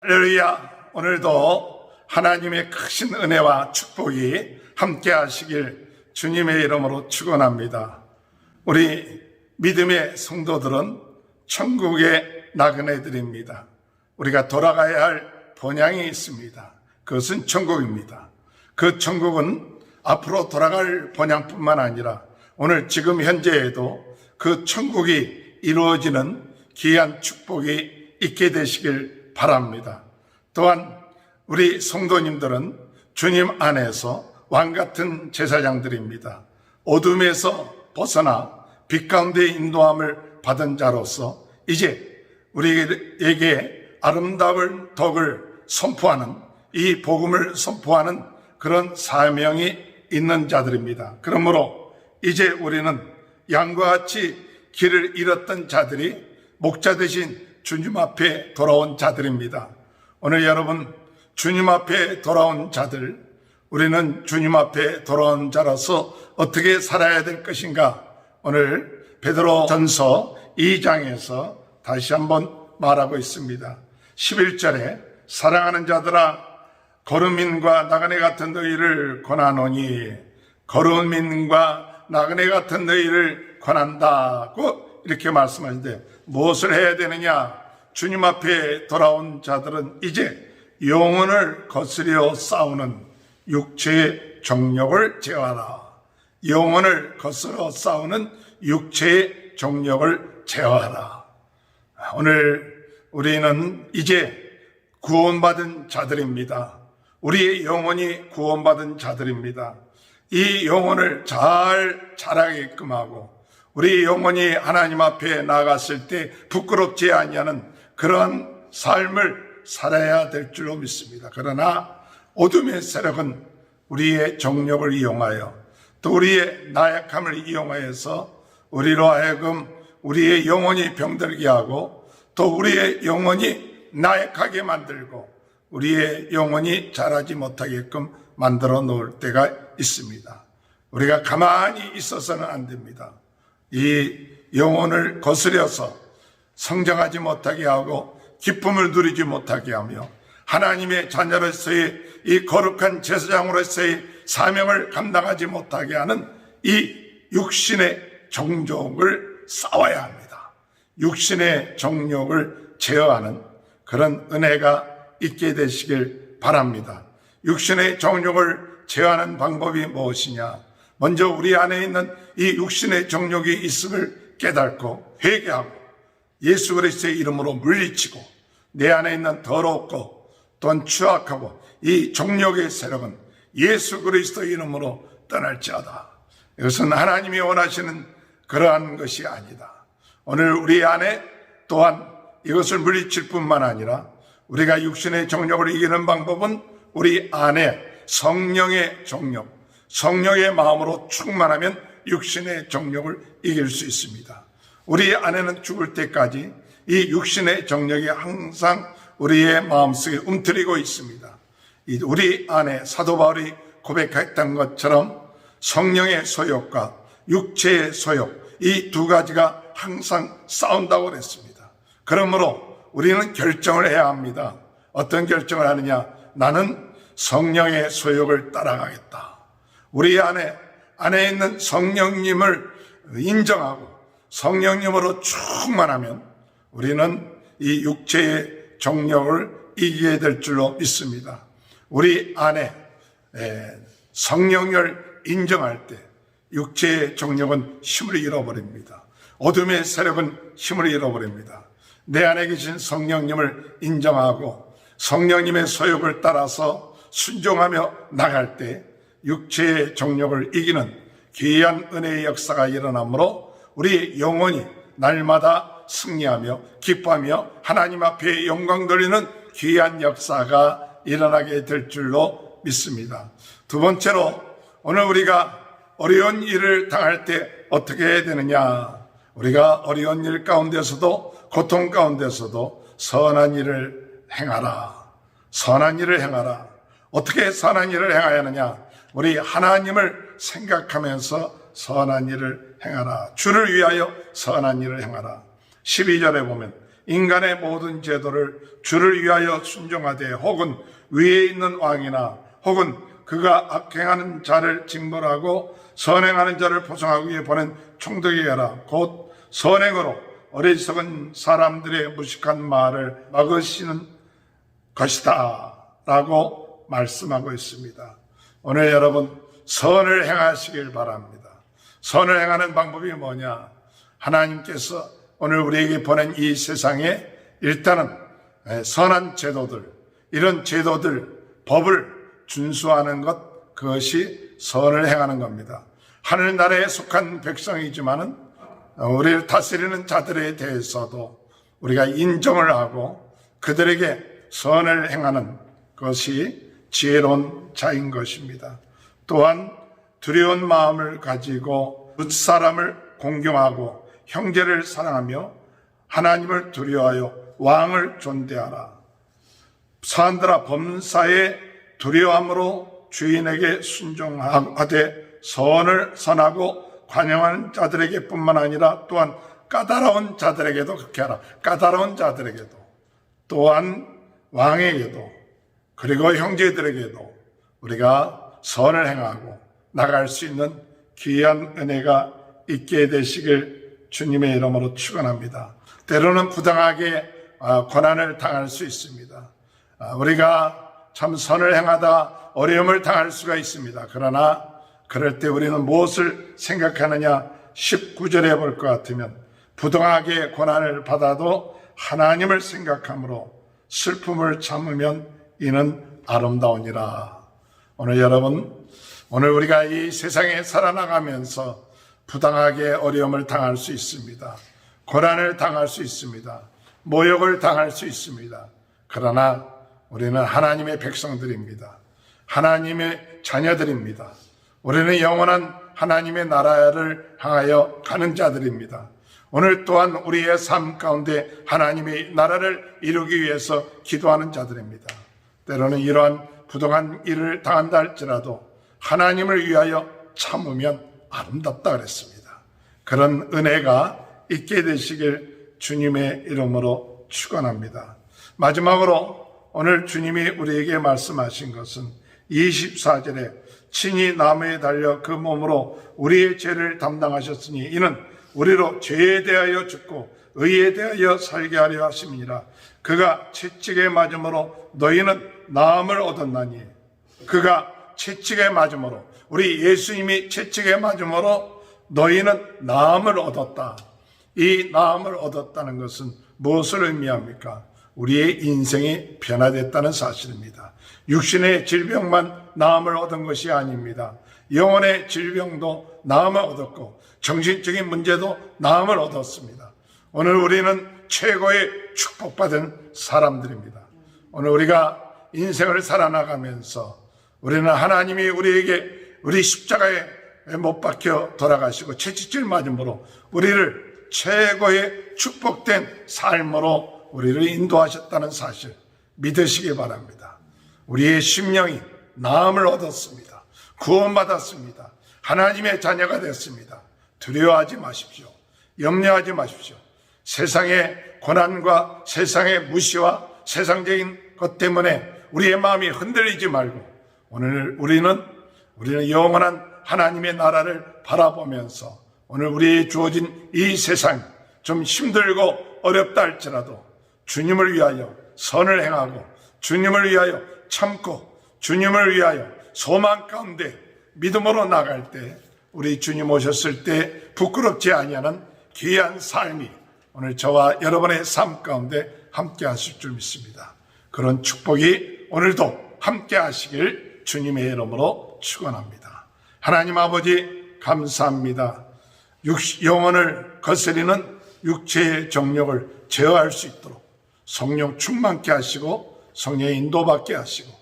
할렐루야. 오늘도 하나님의 크신 은혜와 축복이 함께 하시길 주님의 이름으로 축원합니다. 우리 믿음의 성도들은 천국의 나그네들입니다. 우리가 돌아가야 할 본향이 있습니다. 그것은 천국입니다. 그 천국은 앞으로 돌아갈 본향뿐만 아니라 오늘 지금 현재에도 그 천국이 이루어지는 귀한 축복이 있게 되시길 바랍니다. 또한 우리 성도님들은 주님 안에서 왕 같은 제사장들입니다. 어둠에서 벗어나 빛 가운데 인도함을 받은 자로서 이제 우리에게 아름다운 덕을 선포하는 이 복음을 선포하는 그런 사명이 있는 자들입니다. 그러므로 이제 우리는 양과 같이 길을 잃었던 자들이 목자 대신 주님 앞에 돌아온 자들입니다. 오늘 여러분 주님 앞에 돌아온 자들 우리는 주님 앞에 돌아온 자로서 어떻게 살아야 될 것인가 오늘 베드로 전서 2장에서 다시 한번 말하고 있습니다. 11절에 사랑하는 자들아 거루민과 나그네 같은 너희를 권하노니 거루민과 나그네 같은 너희를 권한다고 이렇게 말씀하는데 무엇을 해야 되느냐? 주님 앞에 돌아온 자들은 이제 영혼을 거스려 싸우는 육체의 정력을 제어하라. 영혼을 거스러 싸우는 육체의 정력을 제어하라. 오늘 우리는 이제 구원받은 자들입니다. 우리의 영혼이 구원받은 자들입니다. 이 영혼을 잘 자라게끔 하고 우리 영혼이 하나님 앞에 나갔을 때 부끄럽지 아니하는 그러한 삶을 살아야 될 줄로 믿습니다. 그러나 어둠의 세력은 우리의 정력을 이용하여 또 우리의 나약함을 이용하여서 우리로 하여금 우리의 영혼이 병들게 하고 또 우리의 영혼이 나약하게 만들고 우리의 영혼이 자라지 못하게끔 만들어 놓을 때가 있습니다. 우리가 가만히 있어서는 안 됩니다. 이 영혼을 거스려서 성장하지 못하게 하고 기쁨을 누리지 못하게 하며 하나님의 자녀로서의 이 거룩한 제사장으로서의 사명을 감당하지 못하게 하는 이 육신의 정욕을 싸워야 합니다. 육신의 정욕을 제어하는 그런 은혜가 있게 되시길 바랍니다. 육신의 정욕을 제어하는 방법이 무엇이냐? 먼저 우리 안에 있는 이 육신의 정욕이 있음을 깨닫고 회개하고 예수 그리스도의 이름으로 물리치고 내 안에 있는 더럽고 또한 추악하고 이 정욕의 세력은 예수 그리스도 이름으로 떠날지어다. 이것은 하나님이 원하시는 그러한 것이 아니다. 오늘 우리 안에 또한 이것을 물리칠 뿐만 아니라 우리가 육신의 정욕을 이기는 방법은 우리 안에 성령의 정욕, 성령의 마음으로 충만하면 육신의 정욕을 이길 수 있습니다. 우리 안에는 죽을 때까지 이 육신의 정력이 항상 우리의 마음속에 움트리고 있습니다. 우리 안에 사도 바울이 고백했던 것처럼 성령의 소욕과 육체의 소욕 이 두 가지가 항상 싸운다고 그랬습니다. 그러므로 우리는 결정을 해야 합니다. 어떤 결정을 하느냐? 나는 성령의 소욕을 따라가겠다. 우리 안에 안에 있는 성령님을 인정하고 성령님으로 충만하면 우리는 이 육체의 정력을 이기게 될 줄로 믿습니다. 우리 안에 성령을 인정할 때 육체의 정력은 힘을 잃어버립니다. 어둠의 세력은 힘을 잃어버립니다. 내 안에 계신 성령님을 인정하고 성령님의 소욕을 따라서 순종하며 나갈 때 육체의 정력을 이기는 귀한 은혜의 역사가 일어나므로 우리 영혼이 날마다 승리하며 기뻐하며 하나님 앞에 영광 돌리는 귀한 역사가 일어나게 될 줄로 믿습니다. 두 번째로 오늘 우리가 어려운 일을 당할 때 어떻게 해야 되느냐? 우리가 어려운 일 가운데서도 고통 가운데서도 선한 일을 행하라. 선한 일을 행하라. 어떻게 선한 일을 행해야 하느냐? 우리 하나님을 생각하면서 선한 일을 행하라. 주를 위하여 선한 일을 행하라. 12절에 보면 인간의 모든 제도를 주를 위하여 순종하되 혹은 위에 있는 왕이나 혹은 그가 악행하는 자를 징벌하고 선행하는 자를 보상하기 위해 보낸 총독에게 하라. 곧 선행으로 어리석은 사람들의 무식한 말을 막으시는 것이다. 라고 말씀하고 있습니다. 오늘 여러분, 선을 행하시길 바랍니다. 선을 행하는 방법이 뭐냐? 하나님께서 오늘 우리에게 보낸 이 세상에 일단은 선한 제도들, 이런 제도들, 법을 준수하는 것, 그것이 선을 행하는 겁니다. 하늘나라에 속한 백성이지만은 우리를 다스리는 자들에 대해서도 우리가 인정을 하고 그들에게 선을 행하는 것이 지혜로운 자인 것입니다. 또한 두려운 마음을 가지고 윗사람을 공경하고 형제를 사랑하며 하나님을 두려워하여 왕을 존대하라. 사람들아 범사에 두려움으로 주인에게 순종하되 선을 선하고 관영하는 자들에게 뿐만 아니라 또한 까다로운 자들에게도 그렇게 하라. 까다로운 자들에게도 또한 왕에게도 그리고 형제들에게도 우리가 선을 행하고 나갈 수 있는 귀한 은혜가 있게 되시길 주님의 이름으로 축원합니다. 때로는 부당하게 아, 고난을 당할 수 있습니다. 아, 우리가 참 선을 행하다 어려움을 당할 수가 있습니다. 그러나 그럴 때 우리는 무엇을 생각하느냐 19절에 볼 것 같으면 부당하게 고난을 받아도 하나님을 생각함으로 슬픔을 참으면 이는 아름다우니라. 오늘 여러분, 오늘 우리가 이 세상에 살아나가면서 부당하게 어려움을 당할 수 있습니다. 고난을 당할 수 있습니다. 모욕을 당할 수 있습니다. 그러나 우리는 하나님의 백성들입니다. 하나님의 자녀들입니다. 우리는 영원한 하나님의 나라를 향하여 가는 자들입니다. 오늘 또한 우리의 삶 가운데 하나님의 나라를 이루기 위해서 기도하는 자들입니다. 때로는 이러한 부동한 일을 당한다 할지라도 하나님을 위하여 참으면 아름답다 그랬습니다. 그런 은혜가 있게 되시길 주님의 이름으로 축원합니다. 마지막으로 오늘 주님이 우리에게 말씀하신 것은 24절에 친히 나무에 달려 그 몸으로 우리의 죄를 담당하셨으니 이는 우리로 죄에 대하여 죽고 의에 대하여 살게 하려 하심이니라. 그가 채찍에 맞음으로 너희는 나음을 얻었나니 그가 채찍에 맞음으로 우리 예수님이 채찍에 맞음으로 너희는 나음을 얻었다. 이 나음을 얻었다는 것은 무엇을 의미합니까? 우리의 인생이 변화됐다는 사실입니다. 육신의 질병만 나음을 얻은 것이 아닙니다. 영혼의 질병도 나음을 얻었고 정신적인 문제도 나음을 얻었습니다. 오늘 우리는 최고의 축복받은 사람들입니다. 오늘 우리가 인생을 살아나가면서 우리는 하나님이 우리에게 우리 십자가에 못 박혀 돌아가시고 채찍질 맞음으로 우리를 최고의 축복된 삶으로 우리를 인도하셨다는 사실 믿으시기 바랍니다. 우리의 심령이 나음을 얻었습니다. 구원받았습니다. 하나님의 자녀가 됐습니다. 두려워하지 마십시오. 염려하지 마십시오. 세상의 고난과 세상의 무시와 세상적인 것 때문에 우리의 마음이 흔들리지 말고 오늘 우리는 우리는 영원한 하나님의 나라를 바라보면서 오늘 우리의 주어진 이 세상 좀 힘들고 어렵다 할지라도 주님을 위하여 선을 행하고 주님을 위하여 참고 주님을 위하여 소망 가운데 믿음으로 나갈 때 우리 주님 오셨을 때 부끄럽지 아니하는 귀한 삶이 오늘 저와 여러분의 삶 가운데 함께 하실 줄 믿습니다. 그런 축복이 오늘도 함께 하시길 주님의 이름으로 축원합니다. 하나님 아버지 감사합니다. 육, 영혼을 거스리는 육체의 정력을 제어할 수 있도록 성령 충만케 하시고 성령의 인도받게 하시고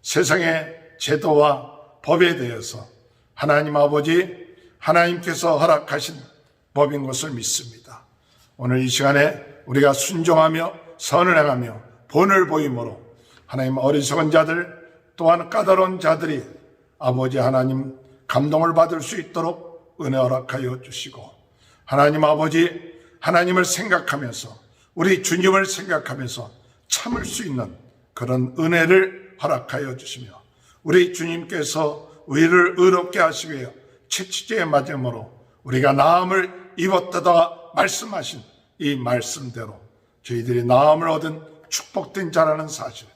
세상의 제도와 법에 대해서 하나님 아버지 하나님께서 허락하신 법인 것을 믿습니다. 오늘 이 시간에 우리가 순종하며 선을 행하며 본을 보임으로 하나님 어리석은 자들 또한 까다로운 자들이 아버지 하나님 감동을 받을 수 있도록 은혜 허락하여 주시고 하나님 아버지 하나님을 생각하면서 우리 주님을 생각하면서 참을 수 있는 그런 은혜를 허락하여 주시며 우리 주님께서 우리를 의롭게 하시고요. 채찍의 맞음으로 우리가 나음을 입었다가 말씀하신 이 말씀대로 저희들이 나음을 얻은 축복된 자라는 사실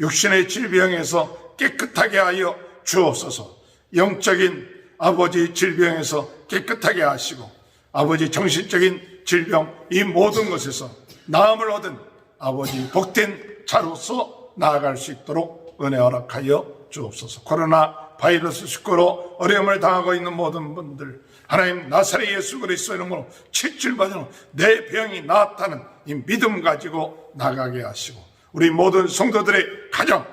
육신의 질병에서 깨끗하게 하여 주옵소서. 영적인 아버지 질병에서 깨끗하게 하시고 아버지 정신적인 질병 이 모든 것에서 나음을 얻은 아버지 복된 자로서 나아갈 수 있도록 은혜 허락하여 주옵소서. 코로나 바이러스 식구로 어려움을 당하고 있는 모든 분들 하나님 나사렛 예수 그리스도 이름으로 치질받은 내 병이 나았다는 이 믿음 가지고 나가게 하시고 우리 모든 성도들의 가정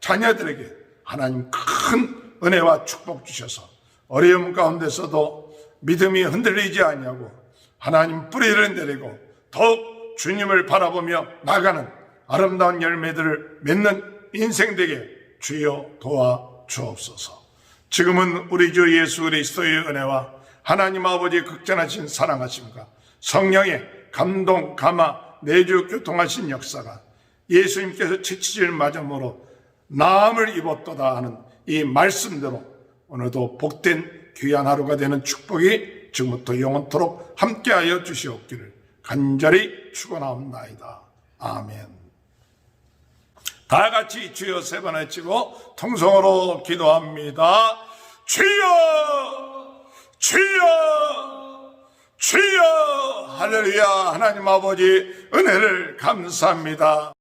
자녀들에게 하나님 큰 은혜와 축복 주셔서 어려움 가운데서도 믿음이 흔들리지 아니하고 하나님 뿌리를 내리고 더욱 주님을 바라보며 나가는 아름다운 열매들을 맺는 인생 되게 주여 도와 주옵소서. 지금은 우리 주 예수 그리스도의 은혜와 하나님 아버지의 극전하신 사랑하심과 성령의 감동, 감화, 내주 교통하신 역사가 예수님께서 지치질 마음으로 나음을 입었도다 하는 이 말씀대로 오늘도 복된 귀한 하루가 되는 축복이 지금부터 영원토록 함께하여 주시옵기를 간절히 축원하옵나이다. 아멘. 다 같이 주여 세 번 외치고 통성으로 기도합니다. 주여! 주여! 주여! 할렐루야! 하나님 아버지 은혜를 감사합니다.